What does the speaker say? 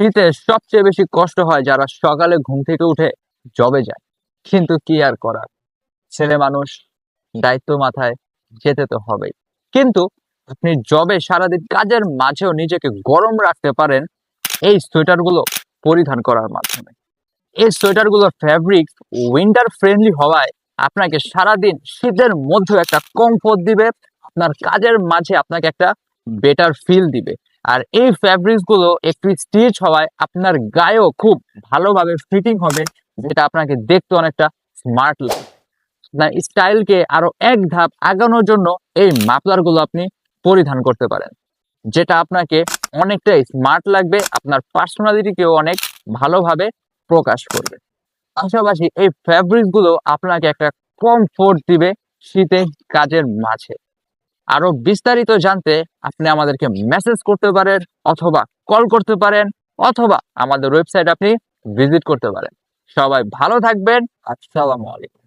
শীতে সবচেয়ে বেশি কষ্ট হয় যারা সকালে ঘুম থেকে উঠে জবে যায়। কিন্তু কি আর করার? ছেলে মানুষ, দায়িত্ব মাথায় যেতে তো হবেই। কিন্তু আপনি জবে সারাদিন কাজের মাঝেও নিজেকে গরম রাখতে পারেন এই সোয়েটারগুলো পরিধান করার মাধ্যমে। এই সোয়েটারগুলোর ফ্যাব্রিক উইন্টার ফ্রেন্ডলি হওয়ায় আপনাকে সারাদিন শীতের মধ্যে একটা কমফোর্ট দিবে, আপনার কাজের মাঝে আপনাকে একটা বেটার ফিল দিবে। আর এই ফ্যাব্রিক্সগুলো একটু স্টিচ হওয়ায় আপনার গায়েও খুব ভালোভাবে ফিটিং হবে, যেটা আপনাকে দেখতে অনেকটা স্মার্ট লাগবে আপনার স্টাইলকে আরও এক ধাপ আগানোর জন্য এই মাফলারগুলো আপনি পরিধান করতে পারেন, যেটা আপনাকে অনেকটাই স্মার্ট লাগবে, আপনার পার্সোনালিটিকেও অনেক ভালোভাবে প্রকাশ করবে। পাশাপাশি এই ফ্যাব্রিকগুলো আপনাকে একটা কমফোর্ট দিবে শীতে কাজের মাঝে। আরও বিস্তারিত জানতে আপনি আমাদেরকে মেসেজ করতে পারেন অথবা কল করতে পারেন অথবা আমাদের ওয়েবসাইট আপনি ভিজিট করতে পারেন। সবাই ভালো থাকবেন। আসসালামু আলাইকুম।